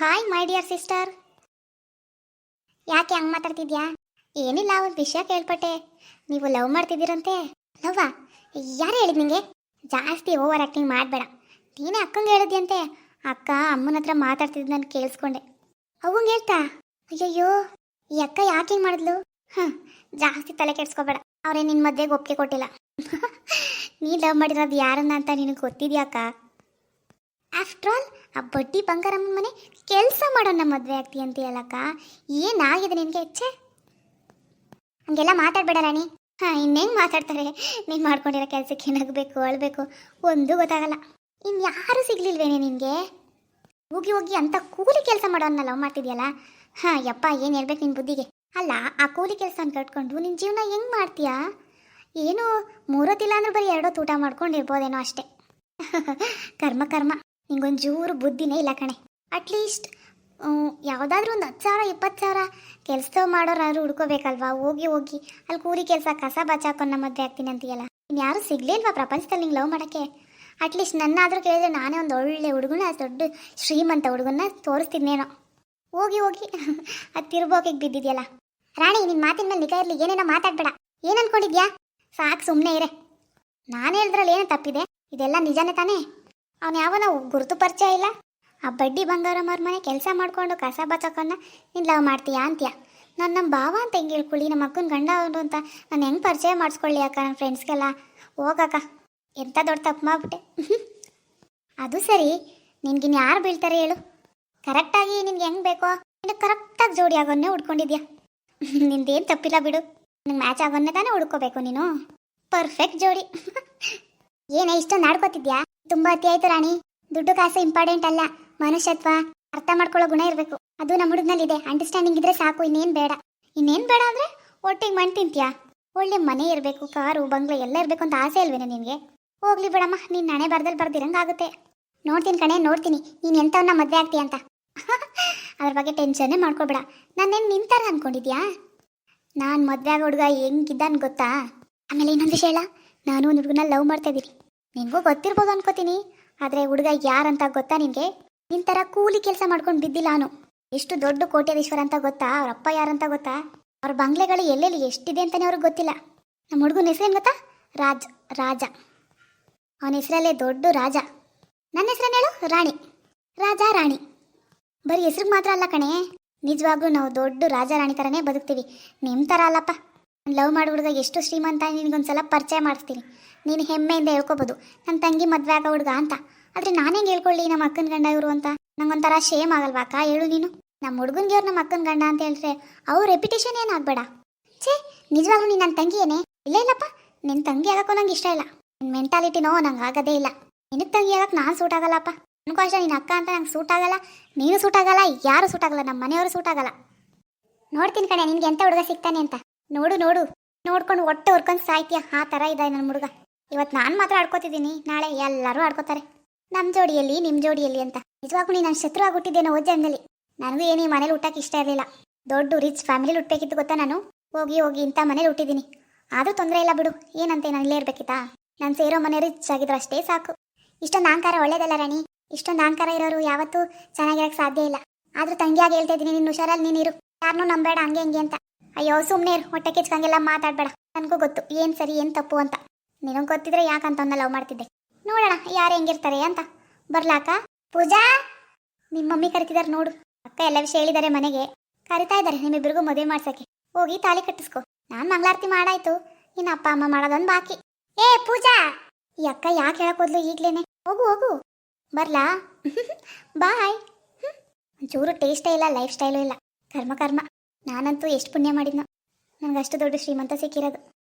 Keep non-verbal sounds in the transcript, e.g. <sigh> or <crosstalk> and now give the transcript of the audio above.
Hi my dear sister ಯಾಕೆ ಹಂಗೆ ಮಾತಾಡ್ತಿದ್ಯಾ? ಏನಿಲ್ಲ, ಒಂದು ವಿಷಯ ಕೇಳ್ಪಟ್ಟೆ. ನೀವು ಲವ್ ಮಾಡ್ತಿದ್ದೀರಂತೆ? ಲವ್ವಾ ಯಾರು ಹೇಳಿದ್ ನಿಂಗೆ? ಜಾಸ್ತಿ ಓವರ್ ಆ್ಯಕ್ಟಿಂಗ್ ಮಾಡಬೇಡ. ನೀನೇ ಅಕ್ಕಂಗೆ ಹೇಳಿದ್ಯಂತೆ. ಅಕ್ಕ ಅಮ್ಮನ ಹತ್ರ ಮಾತಾಡ್ತಿದ್ದು ನಾನು ಕೇಳಿಸ್ಕೊಂಡೆ. ಅವಂಗೆ ಹೇಳ್ತಾ? ಅಯ್ಯಯ್ಯೋ, ಈ ಅಕ್ಕ ಯಾಕೆ ಹಿಂಗೆ ಮಾಡಿದ್ಲು? ಹಾಂ, ಜಾಸ್ತಿ ತಲೆ ಕೆಡ್ಸ್ಕೊಬೇಡ. ಅವರೇ ನಿನ್ನ ಮದ್ವೆಗೆ ಒಪ್ಪಿಗೆ ಕೊಟ್ಟಿಲ್ಲ. <laughs> ನೀ ಲವ್ ಮಾಡಿರೋದು ಯಾರನ್ನ ಅಂತ ನಿನಗೆ ಗೊತ್ತಿದ್ಯಾಕ ಆಫ್ಟರ್ ಆಲ್ ಆ ಬಡ್ಡಿ ಬಂಗಾರಮ್ಮನ ಮನೆ ಕೆಲಸ ಮಾಡೋಣ ಮದುವೆ ಆಗ್ತಿ ಹೇಳಕ್ಕ. ಏನಾಗಿದೆ ನಿನಗೆ? ಹೆಚ್ಚೆ ಹಂಗೆಲ್ಲ ಮಾತಾಡ್ಬೇಡ ರಾಣಿ. ಹಾಂ, ಇನ್ನೇನು ಮಾತಾಡ್ತಾರೆ? ನೀನು ಮಾಡ್ಕೊಂಡಿರೋ ಕೆಲಸಕ್ಕೆ ಏನಾಗಬೇಕು, ಅಳ್ಬೇಕು, ಒಂದೂ ಗೊತ್ತಾಗಲ್ಲ. ಇನ್ನು ಯಾರು ಸಿಗ್ಲಿಲ್ವೇನೆ ನಿನಗೆ? ಹೋಗಿ ಹೋಗಿ ಅಂತ ಕೂಲಿ ಕೆಲಸ ಮಾಡೋನ್ನ ಲವ್ ಮಾಡ್ತಿದ್ಯಲ್ಲ? ಹಾಂ, ಯಪ್ಪ, ಏನು ಹೇಳ್ಬೇಕು ನಿನ್ನ ಬುದ್ಧಿಗೆ? ಅಲ್ಲ, ಆ ಕೂಲಿ ಕೆಲಸ ಕಟ್ಕೊಂಡು ನಿನ್ನ ಜೀವನ ಹೆಂಗೆ ಮಾಡ್ತೀಯಾ? ಏನು ಮೂರೊತ್ತಿಲ್ಲ ಅಂದ್ರೆ ಬರೀ ಎರಡೊತ್ತು ಊಟ ಮಾಡ್ಕೊಂಡು ಇರ್ಬೋದೇನೋ ಅಷ್ಟೇ. <laughs> ಕರ್ಮ ಕರ್ಮ. ನಿಂಗೊಂಚೂರು ಬುದ್ಧಿನೇ ಇಲ್ಲ ಕಣೆ. ಅಟ್ಲೀಸ್ಟ್ ಯಾವುದಾದ್ರೂ ಒಂದು ಹತ್ತು ಸಾವಿರ, ಇಪ್ಪತ್ತು ಸಾವಿರ ಕೆಲಸ ಮಾಡೋರಾದ್ರು ಹುಡ್ಕೋಬೇಕಲ್ವಾ? ಹೋಗಿ ಹೋಗಿ. ಅಲ್ಲಿ ಕೂಲಿ ಕೆಲಸ, ಕಸ ಬಚಾಕೊಂಡು ನಮ್ಮ ಮದುವೆ ಆಗ್ತೀನಿ ಅಂತೀಯಲ್ಲ? ಇನ್ಯಾರು ಸಿಗ್ಲಿಲ್ವಾ ಪ್ರಪಂಚದಲ್ಲಿ ನಿಂಗೆ ಲವ್ ಮಾಡೋಕ್ಕೆ? ಅಟ್ಲೀಸ್ಟ್ ನನ್ನಾದರೂ ಕೇಳಿದ್ರೆ ನಾನೇ ಒಂದು ಒಳ್ಳೆ ಹುಡುಗನ ದೊಡ್ಡ ಶ್ರೀಮಂತ ಹುಡುಗನ ತೋರಿಸ್ತಿದ್ನೇನೋ. ಹೋಗಿ ಹೋಗಿ. <laughs> ಅದು ತಿರ್ಬೋಕಿಗೆ ಬಿದ್ದಿದ್ಯಲ್ಲ? ರಾಣಿ ನಿನ್ನ ಮಾತಿನ ಮೇಲೆ ನಿಗಾ ಇರಲಿ, ಏನೇನೋ ಮಾತಾಡ್ಬೇಡ. ಏನು ಅನ್ಕೊಂಡಿದ್ಯಾ? ಸಾಕು ಸುಮ್ಮನೆ ಇರೆ. ನಾನು ಹೇಳಿದ್ರಲ್ಲಿ ಏನೋ ತಪ್ಪಿದೆ? ಇದೆಲ್ಲ ನಿಜಾನೇ ತಾನೇ? ಅವನು ಯಾವನೋ ಗುರುತು ಪರಿಚಯ ಇಲ್ಲ? ಆ ಬಡ್ಡಿ ಬಂಗಾರಮ್ಮವ್ರ ಮನೆ ಕೆಲಸ ಮಾಡಿಕೊಂಡು ಕಸ ಬಚಕನ್ನ ನೀನು ಲವ್ ಮಾಡ್ತೀಯಾ ಅಂತ್ಯ? ನಾನು ನಮ್ಮ ಭಾವ ಅಂತ ಹೆಂಗೆ ಹೇಳ್ಕೊಳ್ಳಿ? ನಮ್ಮ ಅಕ್ಕನ ಗಂಡ ಅವನು ಅಂತ ನಾನು ಹೆಂಗೆ ಪರಿಚಯ ಮಾಡಿಸ್ಕೊಳ್ಳಿ ಅಕ್ಕ ನನ್ನ ಫ್ರೆಂಡ್ಸ್ಗೆಲ್ಲ? ಹೋಗಕ್ಕ. ಎಂಥ ದೊಡ್ಡ ತಪ್ಪು ಮಾಡ್ಬಿಟ್ಟೆ. <laughs> ಅದು ಸರಿ. ನಿನ್ಗಿನ್ ಯಾರು ಬೀಳ್ತಾರೆ ಹೇಳು. ಕರೆಕ್ಟಾಗಿ ನಿನ್ಗೆ ಹೆಂಗೆ ಬೇಕೋ? ನಿನಗೆ ಕರೆಕ್ಟಾಗಿ ಜೋಡಿ ಆಗೋನ್ನೇ ಹುಡ್ಕೊಂಡಿದ್ಯಾ <laughs> ನಿಂದೇನು ತಪ್ಪಿಲ್ಲ ಬಿಡು. ನಿಂಗೆ ಮ್ಯಾಚ್ ಆಗೋನ್ನೇ ತಾನೇ ಹುಡ್ಕೋಬೇಕು ನೀನು. ಪರ್ಫೆಕ್ಟ್ ಜೋಡಿ. <laughs> ಏನೇ, ಇಷ್ಟೊಂದು ಆಡ್ಕೋತಿದ್ಯಾ? ತುಂಬ ಅತಿ ಆಯ್ತು ರಾಣಿ. ದುಡ್ಡು ಕಾಸು ಇಂಪಾರ್ಟೆಂಟ್ ಅಲ್ಲ. ಮನುಷ್ಯತ್ವ, ಅರ್ಥ ಮಾಡ್ಕೊಳ್ಳೋ ಗುಣ ಇರಬೇಕು. ಅದು ನಮ್ಮ ಹುಡುಗನಲ್ಲಿದೆ. ಅಂಡರ್ಸ್ಟ್ಯಾಂಡಿಂಗ್ ಇದ್ರೆ ಸಾಕು, ಇನ್ನೇನು ಬೇಡ. ಇನ್ನೇನು ಬೇಡ ಅಂದ್ರೆ ಒಟ್ಟಿಗೆ ಮಣ್ಣು ತಿಂತೀಯಾ? ಒಳ್ಳೆ ಮನೆ ಇರಬೇಕು, ಕಾರು, ಬಂಗ್ಲೆ ಎಲ್ಲ ಇರಬೇಕು ಅಂತ ಆಸೆ ಅಲ್ವೇನೆ ನಿನಗೆ? ಹೋಗ್ಲಿ ಬಿಡಮ್ಮ, ನೀನು ನಣೆ ಬರ್ದಲ್ಲಿ ಬರ್ದಿರಂಗಾಗುತ್ತೆ. ನೋಡ್ತೀನಿ ಕಣೆ, ನೋಡ್ತೀನಿ. ನೀನು ಎಂಥವನ್ನ ಮದುವೆ ಆಗ್ತೀಯ ಅಂತ. <laughs> ಅದ್ರ ಬಗ್ಗೆ ಟೆನ್ಷನ್ನೇ ಮಾಡ್ಕೊಬೇಡ. ನಾನೇನು ನಿಂತಾರ ಅಂದ್ಕೊಂಡಿದ್ಯಾ ನಾನು ಮದುವೆ ಆಗೋ ಹುಡುಗ ಹೆಂಗಿದ್ದಾನೆ ಗೊತ್ತಾ? ಆಮೇಲೆ ಇನ್ನೊಂದು ವಿಷಯ ಹೇಳ. ನಾನು ಒಂದು ಹುಡುಗನ ಲವ್ ಮಾಡ್ತಾ ಇದ್ದೀನಿ. ನಿನಗೂ ಗೊತ್ತಿರ್ಬೋದು ಅನ್ಕೋತೀನಿ. ಆದರೆ ಹುಡುಗ ಯಾರಂತ ಗೊತ್ತಾ ನಿನಗೆ? ನಿನ್ ಕೂಲಿ ಕೆಲಸ ಮಾಡ್ಕೊಂಡು ಬಿದ್ದಿಲ್ಲ ನಾನು ಎಷ್ಟು ದೊಡ್ಡ ಕೋಟ್ಯಾಧೀಶ್ವರ ಅಂತ ಗೊತ್ತಾ? ಅವ್ರ ಅಪ್ಪ ಯಾರಂತ ಗೊತ್ತಾ? ಅವ್ರ ಬಂಗ್ಲೆಗಳು ಎಲ್ಲೆಲ್ಲಿ ಎಷ್ಟಿದೆ ಅಂತಾನೆ ಅವ್ರಿಗೆ ಗೊತ್ತಿಲ್ಲ. ನಮ್ಮ ಹುಡುಗನ ಹೆಸರೇನು ಗೊತ್ತಾ? ರಾಜ್, ರಾಜ. ಅವನ ಹೆಸರಲ್ಲೇ ದೊಡ್ಡ ರಾಜ. ನನ್ನ ಹೆಸರೇನು ಹೇಳು? ರಾಣಿ. ರಾಜ, ರಾಣಿ. ಬರೀ ಹೆಸ್ರಿಗೆ ಮಾತ್ರ ಅಲ್ಲ ಕಣೆ. ನಿಜವಾಗ್ಲೂ ನಾವು ದೊಡ್ಡ ರಾಜ, ರಾಣಿ ಥರನೇ ಬದುಕ್ತೀವಿ. ನಿಮ್ಮ ಥರ ಅಲ್ಲಪ್ಪ. ಲವ್ ಮಾಡೋ ಹುಡುಗ ಎಷ್ಟು ಶ್ರೀಮಂತ ನಿನಗೊಂದ್ಸಲ ಪರಿಚಯ ಮಾಡಿಸ್ತೀನಿ. ನೀನು ಹೆಮ್ಮೆಯಿಂದ ಹೇಳ್ಕೊಬೋದು. ನನ್ನ ತಂಗಿ ಮದುವೆ ಆಗೋ ಹುಡುಗ ಅಂತ. ಆದರೆ ನಾನು ಹೆಂಗೆ ಹೇಳ್ಕೊಳ್ಳಿ ನಮ್ಮ ಅಕ್ಕನ ಗಂಡ ಇವರು ಅಂತ? ನಂಗೊಂಥರ ಶೇಮ್ ಆಗಲ್ವಾ ಅಕ್ಕ? ಹೇಳು ನೀನು. ನಮ್ಮ ಹುಡುಗನ್ಗೆ ಅವ್ರು ನಮ್ಮ ಅಕ್ಕನ ಗಂಡ ಅಂತ ಹೇಳಿದ್ರೆ ಅವ್ರ ರೆಪ್ಯುಟೇಷನ್ ಏನಾಗಬೇಡ ಛೇ, ನಿಜವಾಗ್ಲೂ ನೀನು ನನ್ನ ತಂಗಿಯೇನೆ? ಏನೇ ಇಲ್ಲ, ಇಲ್ಲಪ್ಪ. ನಿನ್ನ ತಂಗಿ ಆಗಕ್ಕೂ ನಂಗೆ ಇಷ್ಟ ಇಲ್ಲ. ನಿನ್ನ ಮೆಂಟಾಲಿಟಿನೋ ನಂಗೆ ಆಗೋದೇ ಇಲ್ಲ. ನಿನಗೆ ತಂಗಿ ಆಗಕ್ಕೆ ನಾನು ಸೂಟ್ ಆಗಲ್ಲಪ್ಪ. ನನಗೂ ನಿನ್ನ ಅಕ್ಕ ಅಂತ ನಂಗೆ ಸೂಟ್ ಆಗಲ್ಲ. ನೀನು ಸೂಟ್ ಆಗಲ್ಲ, ಯಾರು ಸೂಟ್ ಆಗಲ್ಲ ನಮ್ಮ ಮನೆಯವರು ಸೂಟ್ ಆಗಲ್ಲ. ನೋಡ್ತೀನಿ ಕಣೆ, ನಿನ್ಗೆ ಎಂಥ ಹುಡುಗ ಸಿಗ್ತಾನೆ ಅಂತ? ನೋಡು ನೋಡು. ನೋಡ್ಕೊಂಡು ಹೊಟ್ಟೆ ಹೊರ್ಕೊಂಡು ಸಾಯ್ತೀಯ? ಆ ಥರ ಇದೆ ನನ್ನ ಹುಡುಗ ಇವತ್ತು ನಾನು ಮಾತ್ರ ಆಡ್ಕೋತಿದ್ದೀನಿ. ನಾಳೆ ಎಲ್ಲರೂ ಆಡ್ಕೋತಾರೆ. ನಮ್ಮ ಜೋಡಿಯಲ್ಲಿ ನಿಮ್ಮ ಜೋಡಿಯಲ್ಲಿ ಅಂತ. ನಿಜವಾಗೂ ನೀನು ನನ್ನ ಶತ್ರು ಆಗುಟ್ಟಿದ್ದೇನೆ ಓದ್ ಜನ್ಮದಲ್ಲಿ. ನನಗೂ ಏನು ಮನೇಲಿ ಊಟಕ್ಕೆ ಇಷ್ಟ ಇರಲಿಲ್ಲ. ದೊಡ್ಡ, ರಿಚ್ ಫ್ಯಾಮಿಲಿ ಹುಟ್ಟಬೇಕಿತ್ತು ಗೊತ್ತಾ ನಾನು? ಹೋಗಿ ಹೋಗಿ ಇಂಥ ಮನೇಲಿ ಹುಟ್ಟಿದ್ದೀನಿ. ಆದರೂ ತೊಂದರೆ ಇಲ್ಲ ಬಿಡು. ಏನಂತೆ ನಾನು ಇಲ್ಲೇ ಇರಬೇಕಿತ್ತಾ? ನಾನು ಸೇರೋ ಮನೆ ರಿಚ್ ಆಗಿದ್ರು ಅಷ್ಟೇ ಸಾಕು. ಇಷ್ಟೊಂದು ಅಹಂಕಾರ ಒಳ್ಳೇದಲ್ಲ ರಾಣಿ. ಇಷ್ಟೊಂದು ಅಹಂಕಾರ ಇರೋರು ಯಾವತ್ತೂ ಚೆನ್ನಾಗಿರಕ್ಕೆ ಸಾಧ್ಯ ಇಲ್ಲ. ಆದರೂ ತಂಗಿಯಾಗಿ ಹೇಳ್ತಾ ಇದ್ದೀನಿ ನಿನ್ನ ಹುಷಾರಲ್ಲಿ ಇರು. ಯಾರನ್ನೂ ನಂಬೇಡ ಹಂಗೆ ಹಂಗೆ ಅಂತ. ಅಯ್ಯೋ ಸುಮ್ಮನೆ ಇರು. ಹೊಟ್ಟೆ ಕೆಚ್ಕಂಗೆಲ್ಲ ಮಾತಾಡಬೇಡ. ನನಗೂ ಗೊತ್ತು. ಏನು ಸರಿ, ಏನು ತಪ್ಪು ಅಂತ. ನಿನಗೆ ಗೊತ್ತಿದ್ರೆ ಯಾಕಂತ ಲವ್ ಮಾಡ್ತಿದ್ದೆ. ನೋಡೋಣ, ಯಾರು ಹೆಂಗಿರ್ತಾರೆ ಅಂತ. ಬರ್ಲಾಕ? ಪೂಜಾ? ನಿಮ್ಮ ಮಮ್ಮಿ ಕರಿತಿದಾರೆ ನೋಡು. ಅಕ್ಕ ಎಲ್ಲ ವಿಷಯ ಹೇಳಿದ್ದಾರೆ ಮನೆಗೆ. ಕರಿತಾ ಇದ್ದಾರೆ ನಿಮ್ಮಿಬ್ಬರಿಗೂ ಮದುವೆ ಮಾಡ್ಸಕ್ಕೆ. ಹೋಗಿ ತಾಲಿ ಕಟ್ಟಿಸ್ಕೊ. ನಾನು ಮಂಗಳಾರತಿ ಮಾಡಾಯ್ತು. ಇನ್ನು ಅಪ್ಪ, ಅಮ್ಮ ಮಾಡೋದೊಂದು ಬಾಕಿ. ಏ, ಪೂಜಾ! ಈ ಅಕ್ಕ ಯಾಕೆ ಹೇಳಕ್ ಹೋದ್ಲು ಈಗ್ಲೇನೆ? ಹೋಗು ಹೋಗು. ಬರ್ಲಾ? <laughs> ಬಾಯ್. ಒಂಚೂರು ಟೇಸ್ಟೇ ಇಲ್ಲ, ಲೈಫ್ ಸ್ಟೈಲು ಇಲ್ಲ. ಕರ್ಮ ಕರ್ಮ. ನಾನಂತೂ ಎಷ್ಟು ಪುಣ್ಯ ಮಾಡಿದ್ನೋ. ನನಗಷ್ಟು ದೊಡ್ಡ ಶ್ರೀಮಂತ ಸಿಕ್ಕಿರೋದು.